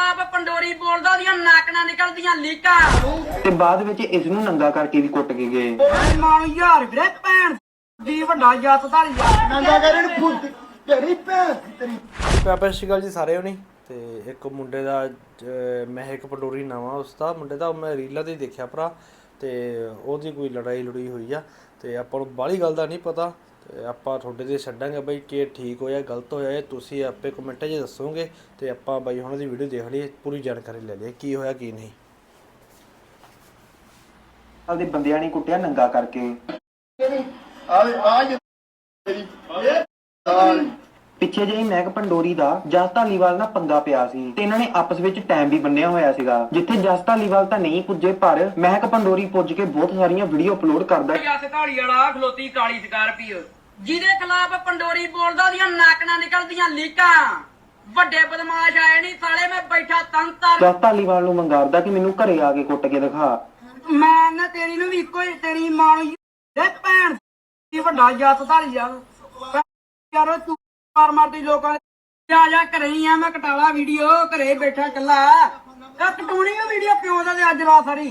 ਖਿਲਾਫ ਪੰਡੋਰੀ ਬੋਲਦਾ ਦੀਆਂ ਨਾਕਣਾ ਨਿਕਲਦੀਆਂ ਲੀਕਾਂ। ਤੇ ਬਾਅਦ ਵਿੱਚ ਇਸ ਨੂੰ ਨੰਗਾ ਕਰਕੇ ਵੀ ਕੁੱਟ ਕੇ ਗਏ। ਮਾਨੂੰ ਯਾਰ ਵੀਰੇ ਭੈਣ ਦੀ ਵੱਡਾ ਜੱਤ ਧਾਰੀ ਨੰਗਾ ਕਰਨ ਫੁੱਟ ਤੇਰੀ ਭੈਣ ਤੇਰੀ। ਪਿਆਪਾ ਸ਼ਿਕਲ ਜੀ ਸਾਰੇ ਹੋਣੀ ਤੇ ਇੱਕ ਮੁੰਡੇ ਦਾ ਅਹ, ਮਹਿਕ ਪੰਡੋਰੀ ਨਾਵਾ ਉਸ ਦਾ ਮੁੰਡੇ ਦਾ ਮੈਂ ਰੀਲਾਂ ਤੇ ਹੀ ਦੇਖਿਆ ਭਰਾ। ਤੇ ਉਹਦੀ ਕੋਈ ਲੜਾਈ ਲੜੀ ਹੋਈ ਆ। ਤੇ ਆਪਾਂ ਨੂੰ ਬਾਹਲੀ ਗੱਲ ਦਾ ਨਹੀਂ ਪਤਾ। ਆਪਾਂ ਤੁਹਾਡੇ ਤੇ ਛੱਡਾਂਗੇ ਬਈ ਕਿ ਠੀਕ ਹੋਇਆ ਗਲਤ ਹੋਇਆ ਇਹ ਤੁਸੀਂ ਆਪੇ ਕਮੈਂਟਾਂ 'ਚ ਦੱਸੋਗੇ ਤੇ ਆਪਾਂ ਬਾਈ ਹੁਣ ਦੀ ਵੀਡੀਓ ਦੇਖ ਲਈਏ ਪੂਰੀ ਜਾਣਕਾਰੀ ਲੈ ਲਈਏ ਕੀ ਹੋਇਆ ਕੀ ਨਹੀਂ। ਆਪਦੇ ਬੰਦਿਆਂ ਨੇ ਕੁੱਟਿਆ ਨੰਗਾ ਕਰਕੇ। ਪਿੱਛੇ ਜਿਹੀ ਮਹਿਕ ਪੰਡੋਰੀ ਦਾ ਜਸ ਧਾਲੀਵਾਲ ਨਾਲ ਪੰਗਾ ਪਿਆ ਸੀ ਤੇ ਇਹਨਾਂ ਨੇ ਆਪਸ ਵਿੱਚ ਟਾਈਮ ਵੀ ਬੰਨਿਆ ਹੋਇਆ ਸੀਗਾ। ਜਿੱਥੇ ਜਸ ਧਾਲੀਵਾਲ ਤਾਂ ਨਹੀਂ ਪੁੱਜੇ ਪਰ ਮਹਿਕ ਪੰਡੋਰੀ ਪੁੱਜ ਕੇ ਬਹੁਤ ਸਾਰੀਆਂ ਵੀਡੀਓ ਅਪਲੋਡ ਕਰਦਾ ਜੱਤ ਧਾਰੀ ਵਾਲਾ ਖਲੋਤੀ ਕਾਲੀ ਸਕਾਰਪੀਓ। ਜਿਹਦੇ ਖਿਲਾਫ ਪੰਡੋਰੀ ਬੋਲਦਾ ਦੀਆਂ ਨਾਕਣਾ ਨਿਕਲਦੀਆਂ ਲੀਕਾਂ। ਵੱਡੇ ਬਦਮਾਸ਼ ਆਏ ਨਹੀਂ ਸਾਲੇ ਮੈਂ ਬੈਠਾ ਤੰਤਰ ਜਸ ਧਾਲੀਵਾਲ ਨੂੰ ਮੰਗਾਰਦਾ ਕਿ ਮੈਨੂੰ ਘਰੇ ਆ ਕੇ ਕੁੱਟ ਕੇ ਦਿਖਾ। ਮੈਂ ਨਾ ਤੇਰੀ ਨੂੰ ਵੀ ਇੱਕੋ ਹੀ ਤੇਰੀ ਮਾਂ ਨੂੰ ਦੇ ਭੈਣ ਦੀ ਵੱਡਾ ਜੱਤ ਧਾਰੀ ਯਾਰ ਯਾਰ ਤੂੰ ਮਾਰ ਮਾਰਦੀ ਲੋਕਾਂ ਦੇ ਆ ਜਾ ਘਰੇ ਹੀ ਆ ਮੈਂ ਕਟਾਲਾ ਵੀਡੀਓ ਘਰੇ ਬੈਠਾ ਕੱਲਾ ਇਹ ਕਟੂਣੀ ਉਹ ਵੀਡੀਓ ਕਿਉਂ ਦਾ ਤੇ ਅੱਜ ਰਾਤ ਸਾਰੀ?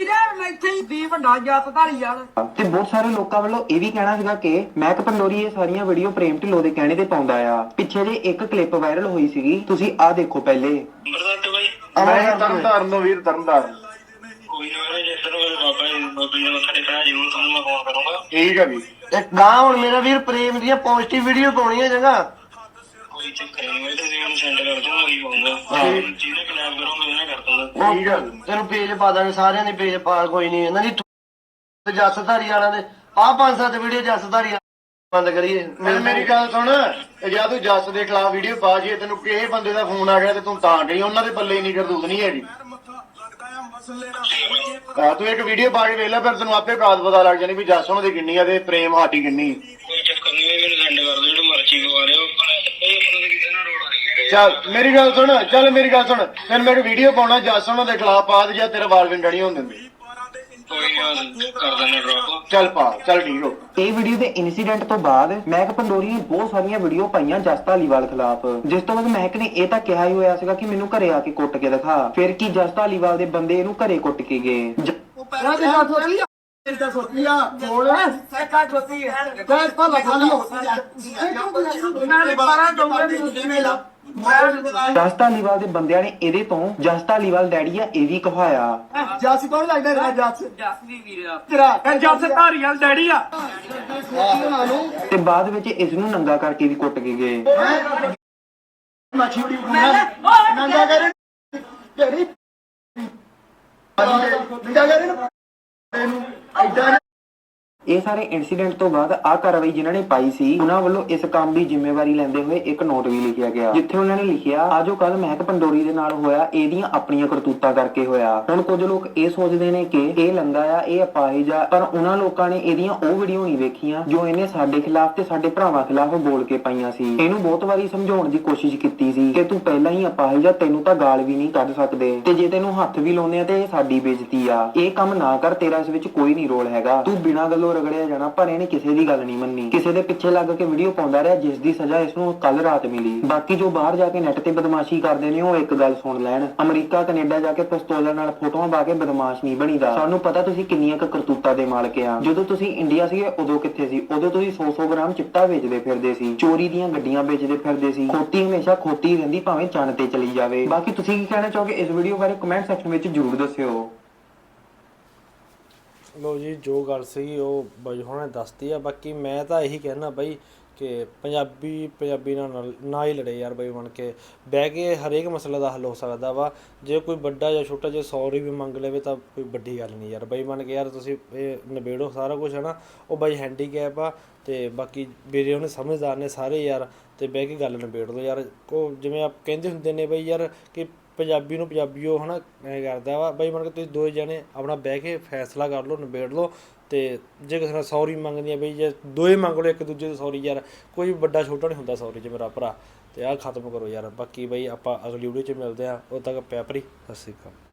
ਕਿਹੜਾ ਮੈਂ ਇੱਥੇ ਹੀ ਦੀ ਵੱਡਾ ਜੱਤ ਧਾਰੀ ਯਾਰ। ਤੇ ਬਹੁਤ ਸਾਰੇ ਲੋਕਾਂ ਵੱਲੋਂ ਇਹ ਵੀ ਕਹਿਣਾ ਸੀਗਾ ਕਿ ਮਹਿਕ ਪੰਡੋਰੀ ਇਹ ਸਾਰੀਆਂ ਵੀਡੀਓ ਪ੍ਰੇਮ ਢਿੱਲੋਂ ਦੇ ਕਹਿਣੇ ਤੇ ਪਾਉਂਦਾ ਆ। ਪਿੱਛੇ ਜੇ ਇੱਕ ਕਲਿੱਪ ਵਾਇਰਲ ਹੋਈ ਸੀਗੀ ਤੁਸੀਂ ਆਹ ਦੇਖੋ ਪਹਿਲੇ। ਬਰਦਾਟ ਬਾਈ। ਮੈਂ ਤਰਨਤਾਰਨ ਤੋਂ ਵੀਰ ਤਰਨਤਾਰਨ। ਕੋਈ ਨਾ ਵੀਰੇ ਜਿਸ ਤਰ੍ਹਾਂ ਮੇਰੇ ਬਾਬਾ ਜੀ ਬਾਬਾ ਜੀ ਦਾ ਮੱਥਾ ਟੇਕਣਾ ਜ਼ਰੂਰ ਤੁਹਾਨੂੰ ਮੈਂ ਫੋਨ ਕਰੂੰਗਾ। ਠੀਕ ਹੈ ਵੀ ਇੱਕ ਗਾਂ ਹੁਣ ਮੇਰਾ ਵੀਰ ਪ੍ਰੇਮ ਦੀਆਂ ਪੋਜ਼ਿਟਿਵ ਵੀਡੀਓ ਪਾਉਣੀ ਹੈ ਜਗਾ ਕੋਈ ਚੱਕਰ ਨਹੀਂ ਮੈਂ ਤੁਸੀਂ ਮੈਨੂੰ ਸੈਂਡ ਕਰ ਦਿਓ ਮੈਂ ਹੀ। ਪਾਉਂਗਾ ਜਿਹਨੇ ਕਨੈਕਟ ਕਰੋਗੇ ਠੀਕ ਹੈ। ਤੈਨੂੰ ਪੇਜ ਪਾ ਦਾਂਗੇ ਸਾਰਿਆਂ ਦੇ ਪੇਜ ਪਾ ਕੋਈ ਨਹੀਂ ਇਹਨਾਂ ਦੀ ਤੇ ਜੱਸਧਾਰੀ ਵਾਲਿਆਂ ਦੇ। ਆ ਪੰਜ ਸੱਤ ਵੀਡੀਓ ਜੱਸਧਾਰੀ ਬੰਦ ਕਰੀਏ। ਮੇਰੀ ਗੱਲ ਸੁਣ ਇਹ ਜਾਂ ਤੂੰ ਜੱਸ ਦੇ ਖਿਲਾਫ ਵੀਡੀਓ ਪਾ ਜੇ ਤੈਨੂੰ ਕਿਸੇ ਬੰਦੇ ਦਾ ਫੋਨ ਆ ਗਿਆ ਤੇ ਤੂੰ ਤਾਂ ਗਈ ਉਹਨਾਂ ਦੇ ਪੱਲੇ ਹੀ ਨਹੀਂ ਕਰਦੂਤ ਨਹੀਂ ਹੈਗੀ। ਆ ਤੂੰ ਇੱਕ ਵੀਡੀਓ ਪਾ ਕੇ ਵੇਖ ਲੈ ਫਿਰ ਤੈਨੂੰ ਆਪੇ ਬਾਤ ਪਤਾ ਲੱਗ ਜਾਣੀ ਵੀ ਜੱਸ ਉਹਨਾਂ ਦੀ ਕਿੰਨੀ ਆ ਤੇ ਪ੍ਰੇਮ ਹਾਟੀ ਕਿੰਨੀ ਕੋਈ ਚੱਕਰ ਨਹੀਂ ਮੈਨੂੰ ਸੈਂਡ ਕਰ ਦਿਓ ਜਿਹੜੇ ਮਰਜ਼ੀ ਪਵਾ ਲਿਓ। ਚੱਲ ਮੇਰੀ ਗੱਲ ਸੁਣ ਚੱਲ ਮੇਰੀ ਗੱਲ ਸੁਣ। ਤੈਨੂੰ ਮੈਂ ਇੱਕ ਵੀਡੀਓ ਪਾਉਣਾ ਜੱਸ ਉਹਨਾਂ ਦੇ ਖਿਲਾਫ ਪਾ ਦੇ ਜਾਂ ਤੇਰਾ ਵਾਲ ਵਿੰਡਾ ਨਹੀਂ ਹੋਣ ਦਿੰਦੇ ਕੋਈ ਨਾ ਕਰ ਦਿੰਦਾ ਡ੍ਰੌਪ ਚੱਲ ਪਾ ਚੱਲ ਠੀਕ ਹੋ। ਇਹ ਵੀਡੀਓ ਦੇ ਇਨਸੀਡੈਂਟ ਤੋਂ ਬਾਅਦ ਮਹਿਕ ਪੰਡੋਰੀ ਨੇ ਬਹੁਤ ਸਾਰੀਆਂ ਵੀਡੀਓ ਪਾਈਆਂ ਜਸ ਧਾਲੀਵਾਲ ਖਿਲਾਫ। ਜਿਸ ਤੋਂ ਬਾਅਦ ਮਹਿਕ ਨੇ ਇਹ ਤਾਂ ਕਿਹਾ ਹੀ ਹੋਇਆ ਸੀਗਾ ਕਿ ਮੈਨੂੰ ਘਰੇ ਆ ਕੇ ਕੁੱਟ ਕੇ ਦਿਖਾ। ਫਿਰ ਕੀ ਜਸ ਧਾਲੀਵਾਲ ਦੇ ਬੰਦੇ ਇਹਨੂੰ ਘਰੇ ਕੁੱਟ ਕੇ ਗਏ? ਜ- ਪਹਿਲਾਂ ਤੇ ਹੱਥ ਹੋਈ ਆ। ਤੇ ਸੋਚੀ ਆ ਬੋਲ ਸੱਕਾ ਛੋਤੀ ਹੈ ਤੇ ਭਲਾ ਖਾਲੀ ਹੋ ਨਾਲੇ ਪਾਰਾ ਡੋਂਗਰ ਦੀ ਜਸ ਧਾਲੀਵਾਲ ਦੇ ਬੰਦਿਆਂ ਨੇ ਇਹਦੇ ਤੋਂ ਜਸ ਧਾਲੀਵਾਲ ਡੈਡੀ ਆ ਇਹ ਵੀ ਕਹਾਇਆ। ਜਾਸੀ ਕੌਣ ਲੱਗਦਾ ਤੇਰਾ ਜਾਸ? ਜੱਸ ਵੀ ਵੀਰ ਆ ਤੇਰਾ ਜੱਸ ਧਾਰੀ ਵਾਲ ਡੈਡੀ ਆ। ਉਹਨਾਂ ਨੂੰ ਤੇ ਬਾਅਦ ਵਿੱਚ ਇਸ ਨੂੰ ਨੰਗਾ ਕਰਕੇ ਵੀ ਕੁੱਟ ਕੇ ਗਏ। ਨੰਗਾ ਤੇਰੀ ਨੰਗਾ ਇਹ ਸਾਰੇ ਇਨਸੀਡੈਂਟ ਤੋਂ ਬਾਅਦ ਆਹ ਕਾਰਵਾਈ ਜਿਨ੍ਹਾਂ ਨੇ ਪਾਈ ਸੀ, ਉਹਨਾਂ ਵੱਲੋਂ ਇਸ ਕੰਮ ਦੀ ਜ਼ਿੰਮੇਵਾਰੀ ਲੈਂਦੇ ਹੋਏ ਇੱਕ ਨੋਟ ਵੀ ਲਿਖਿਆ ਗਿਆ। ਜਿੱਥੇ ਉਹਨਾਂ ਨੇ ਲਿਖਿਆ ਆਜੋ ਕੱਲ ਮਹਿਕ ਪੰਡੋਰੀ ਦੇ ਨਾਲ ਹੋਇਆ, ਇਹਦੀਆਂ ਆਪਣੀਆਂ ਕਰਤੂਤਾਂ ਕਰਕੇ ਹੋਇਆ। ਹੁਣ ਕੁਝ ਲੋਕ ਇਹ ਸੋਚਦੇ ਨੇ ਕਿ ਇਹ ਲੰਗਾ ਆ, ਇਹ ਅਪਾਹਿਜ ਆ, ਪਰ ਉਹਨਾਂ ਲੋਕਾਂ ਨੇ ਇਹਦੀਆਂ ਉਹ ਵੀਡੀਓ ਨਹੀਂ ਵੇਖੀਆਂ ਜੋ ਇਹਨੇ ਸਾਡੇ ਖਿਲਾਫ ਤੇ ਸਾਡੇ ਭਰਾਵਾਂ ਖਿਲਾਫ ਬੋਲ ਕੇ ਪਾਈਆਂ ਸੀ। ਇਹਨੂੰ ਬਹੁਤ ਵਾਰੀ ਸਮਝਾਉਣ ਦੀ ਕੋਸ਼ਿਸ਼ ਕੀਤੀ ਸੀ ਕਿ ਤੂੰ ਪਹਿਲਾਂ ਹੀ ਅਪਾਹਿਜ ਆ, ਤੈਨੂੰ ਤਾਂ ਗਾਲ ਵੀ ਨਹੀਂ ਕੱਢ ਸਕਦੇ। ਤੇ ਜੇ ਤੈਨੂੰ ਹੱਥ ਵੀ ਲਾਉਂਦੇ ਆ ਤੇ ਇਹ ਸਾਡੀ ਬੇਇੱਜ਼ਤੀ ਆ। ਇਹ ਕੰਮ ਨਾ ਕਰ, ਤੇਰਾ ਇਸ ਵਿੱਚ ਕੋਈ ਨਹੀਂ ਰੋਲ ਹੈਗਾ। ਤੂੰ ਬਿਨਾਂ ਗੱਲੋਂ ਰਗੜਿਆ ਜਾਣਾ, ਪਰ ਇਹਨੇ ਕਿਸੇ ਦੀ ਗੱਲ ਨਹੀਂ ਮੰਨੀ। ਕਿਸੇ ਦੇ ਪਿੱਛੇ ਲੱਗ ਕੇ ਵੀਡੀਓ ਪਾਉਂਦਾ ਰਿਹਾ, ਜਿਸ ਦੀ ਸਜ਼ਾ ਇਸ ਨੂੰ ਕੱਲ ਰਾਤ ਮਿਲੀ। ਬਾਕੀ ਜੋ ਬਾਹਰ ਜਾ ਕੇ ਨੈਟ ਤੇ ਬਦਮਾਸ਼ੀ ਕਰਦੇ ਨੇ, ਉਹ ਇੱਕ ਗੱਲ ਸੁਣ ਲੈਣ। ਅਮਰੀਕਾ, ਕੈਨੇਡਾ ਜਾ ਕੇ ਪਿਸਤੌਲਾਂ ਨਾਲ ਫੋਟੋਆਂ ਪਾ ਕੇ ਬਦਮਾਸ਼ ਨਹੀਂ ਬਣੀਦਾ। ਸਾਨੂੰ ਪਤਾ ਤੁਸੀਂ ਕਿੰਨੀਆਂ ਕੁ ਕਰਤੂਤਾਂ ਦੇ ਮਾਲਕ ਆ। ਜਦੋਂ ਤੁਸੀਂ ਇੰਡੀਆ ਸੀਗੇ, ਉਦੋਂ ਕਿੱਥੇ ਸੀ? ਉਦੋਂ ਤੁਸੀਂ 100-100 ਗ੍ਰਾਮ ਚਿੱਟਾ ਵੇਚਦੇ ਫਿਰਦੇ ਸੀ। ਚੋਰੀ ਦੀਆਂ ਗੱਡੀਆਂ ਵੇਚਦੇ ਫਿਰਦੇ ਸੀ। ਖੋਤੀ ਹਮੇਸ਼ਾ ਖੋਤੀ ਰਹਿੰਦੀ, ਭਾਵੇਂ ਚੰਨ ਤੇ ਚਲੀ ਜਾਵੇ। ਬਾਕੀ ਤੁਸੀਂ ਕੀ ਕਹਿਣਾ ਚਾਹੋਗੇ? ਇਸ ਵੀਡੀਓ ਬਾਰੇ ਕਮੈਂਟ ਸੈਕਸ਼ਨ ਵਿੱਚ ਜਰੂਰ ਦੱਸਿਓ। ਲੋ ਜੀ, ਜੋ ਗੱਲ ਸੀਗੀ ਉਹ ਬਾਈ ਹੁਣਾਂ ਨੇ ਦੱਸਤੀ ਆ। ਬਾਕੀ ਮੈਂ ਤਾਂ ਇਹੀ ਕਹਿਣਾ ਬਾਈ ਕਿ ਪੰਜਾਬੀ ਪੰਜਾਬੀ ਨਾਲ ਨਾ ਹੀ ਲੜੇ ਯਾਰ ਬਾਈ ਬਣ ਕੇ। ਬਹਿ ਕੇ ਹਰੇਕ ਮਸਲੇ ਦਾ ਹੱਲ ਹੋ ਸਕਦਾ ਵਾ। ਜੇ ਕੋਈ ਵੱਡਾ ਜਾਂ ਛੋਟਾ ਜੇ ਸੌਰੀ ਵੀ ਮੰਗ ਲਵੇ ਤਾਂ ਕੋਈ ਵੱਡੀ ਗੱਲ ਨਹੀਂ ਯਾਰ ਬਾਈ ਬਣ ਕੇ। ਯਾਰ ਤੁਸੀਂ ਇਹ ਨਿਬੇੜੋ ਸਾਰਾ ਕੁਝ ਹੈ ਨਾ ਉਹ ਬਾਈ ਹੈਂਡੀਕੈਪ ਆ ਤੇ ਬਾਕੀ ਵੀਰੇ ਉਹਨੇ ਸਮਝਦਾਰ ਨੇ ਸਾਰੇ ਯਾਰ ਤੇ ਬਹਿ ਕੇ ਗੱਲ ਨਿਬੇੜ ਲਓ ਯਾਰ। ਉਹ ਜਿਵੇਂ ਆਪ ਕਹਿੰਦੇ ਹੁੰਦੇ ਨੇ ਬਈ ਯਾਰ ਕਿ ਪੰਜਾਬੀ ਨੂੰ ਪੰਜਾਬੀ ਪੰਜਾਬੀਓ ਹਨਾ, ਐ ਕਰਦਾ ਵਾ, ਬਾਈ ਬਣ ਕੇ ਤੁਸੀਂ ਦੋਏ ਜਣੇ ਆਪਣਾ ਬਹਿ ਕੇ ਫੈਸਲਾ ਕਰ ਲਓ, ਨਿਬੇੜ ਲਓ, ਤੇ ਜੇ ਕਿਸੇ ਨਾਲ ਸੌਰੀ ਮੰਗਦੀਆਂ ਬਈ ਜੇ ਦੋਏ ਮੰਗ ਲਓ, ਇੱਕ ਦੂਜੇ ਤੋਂ ਸੌਰੀ, ਯਾਰ ਕੋਈ ਵੱਡਾ ਛੋਟਾ ਨਹੀਂ ਹੁੰਦਾ ਸੌਰੀ 'ਚ ਮੇਰਾ ਭਰਾ, ਤੇ ਆਹ ਖਤਮ ਕਰੋ ਯਾਰ, ਬਾਕੀ ਬਈ ਆਪਾਂ ਅਗਲੀ ਵੀਡੀਓ 'ਚ ਮਿਲਦੇ ਆ, ਉਦੋਂ ਤੱਕ ਪਿਆਰ ਭਰੀ ਸਤਿ ਸ਼੍ਰੀ ਅਕਾਲ।